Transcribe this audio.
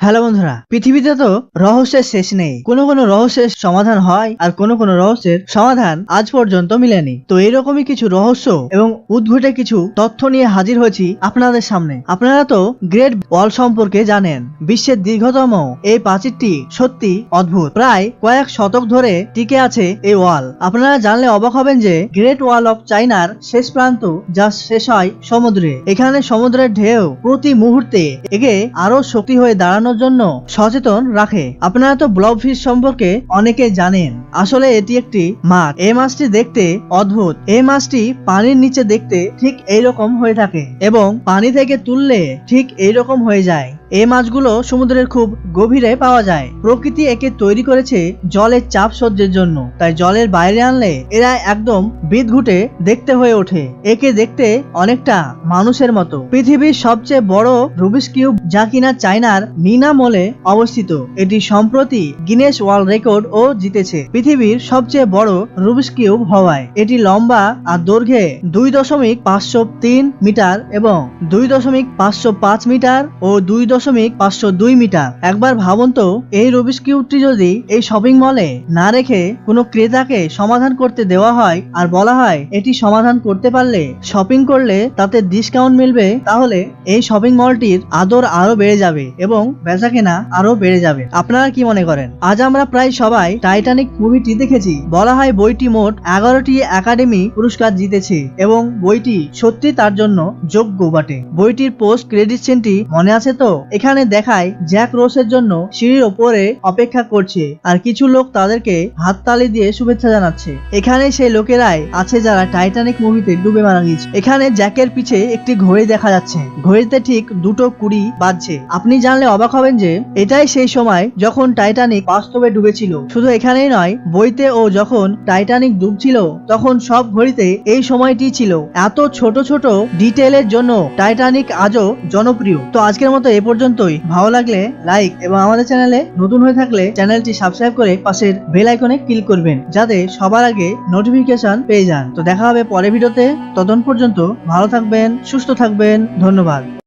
Hello বন্ধুরা, পৃথিবীতে তো রহস্যের শেষ নেই। কোনো কোনো রহস্যের সমাধান হয় আর কোনো কোনো রহস্যের সমাধান আজ পর্যন্ত মিলেনি। তো এরকমই কিছু রহস্য এবং উদ্ভুটে কিছু তথ্য নিয়ে হাজির হয়েছি আপনাদের সামনে। আপনারা তো গ্রেট ওয়াল সম্পর্কে জানেন, বিশ্বের দীর্ঘতম এই প্রাচীরটি সত্যি অদ্ভুত। প্রায় কয়েক শতক ধরে টিকে আছে এই ওয়াল। আপনারা জানলে অবাক হবেন যে গ্রেট ওয়াল অফ চাইনার শেষ প্রান্ত যা শেষ হয় সমুদ্রে। এখানে সমুদ্রের ঢেউ প্রতি মুহূর্তে একে আরও শক্তি হয়ে দাঁড়ানোর জন্য সচেতন রাখে। আপনারা তো ব্লব ফিশ সম্পর্কে অনেকে জানেন। আসলে এটি একটি মাছ। এই মাছটি দেখতে অদ্ভুত। এই মাছটি পানির নিচে দেখতে ঠিক এইরকম হয়ে থাকে এবং পানি থেকে তুললে ঠিক এইরকম হয়ে যায়। এই মাছগুলো সমুদ্রের খুব গভীরে পাওয়া যায়। প্রকৃতি একে তৈরি করেছে জলের চাপ সহ্যের জন্য। তাই জলের বাইরে আনলে এরা একদম বিদঘুটে দেখতে হয়ে ওঠে। একে দেখতে অনেকটা মানুষের মতো। পৃথিবীর সবচেয়ে বড় রুবিস কিউব যা কিনা চায়নার নিনামলে অবস্থিত। এটি সম্প্রতি গিনেস ওয়ার্ল্ড রেকর্ড ও জিতেছে। পৃথিবীর সবচেয়ে বড় রুবিস কিউব হওয়ায় এটি লম্বা আর দৈর্ঘ্যে দুই দশমিক পাঁচশো তিন মিটার এবং দুই দশমিক পাঁচশো পাঁচ মিটার ও দুই পাঁচশো দুই মিটার। একবার ভাবুন তো, এই রুবিস কিউবটি যদি এই শপিং মলে না রেখে কোনো ক্রেতাকে সমাধান করতে দেওয়া হয় আর বলা হয় এটি সমাধান করতে পারলে, শপিং করলে তাতে ডিসকাউন্ট মিলবে, তাহলে এই শপিং মলটির আদর আরও বেড়ে যাবে এবং বেচা কেনা আরও বেড়ে যাবে। আপনারা কি মনে করেন? আজ আমরা প্রায় সবাই টাইটানিক মুভিটি দেখেছি। বলা হয় বইটি মোট এগারোটি একাডেমি পুরস্কার জিতেছে এবং বইটি সত্যি তার জন্য যোগ্য বটে। বইটির পোস্ট ক্রেডিট সিনটি মনে আছে তো? এখানে দেখায় জ্যাক রোসের জন্য সিঁড়ির ওপরে অপেক্ষা করছে, আর কিছু লোক তাদেরকে হাততালি দিয়ে শুভেচ্ছা জানাচ্ছে। এখানে সেই লোকেরাই আছে যারা টাইটানিক মুভিতে ডুবে মারা গিয়েছে। এখানে জ্যাকের পিছে একটি ঘড়ি দেখা যাচ্ছে। ঘড়িতে ঠিক দুটো কুড়ি বাজছে। আপনি জানলে অবাক হবেন যে, এটাই সেই সময় যখন টাইটানিক বাস্তবে ডুবেছিল। শুধু এখানেই নয়, বইতে ও যখন টাইটানিক ডুবছিল, তখন সব ঘড়িতে এই সময়টি ছিল। এত ছোট ছোট ডিটেলের জন্য টাইটানিক আজও জনপ্রিয়। তো আজকের মতো এ পর্যন্তই। ভালো লাগলে লাইক এবং আমাদের চ্যানেলে নতুন হয়ে থাকলে চ্যানেলটি সাবস্ক্রাইব করে পাশের বেল আইকনে ক্লিক করবেন, যাতে সবার আগে নোটিফিকেশন পেয়ে যান। তো দেখা হবে পরের ভিডিওতে। ততক্ষণ পর্যন্ত ভালো থাকবেন, সুস্থ থাকবেন, ধন্যবাদ।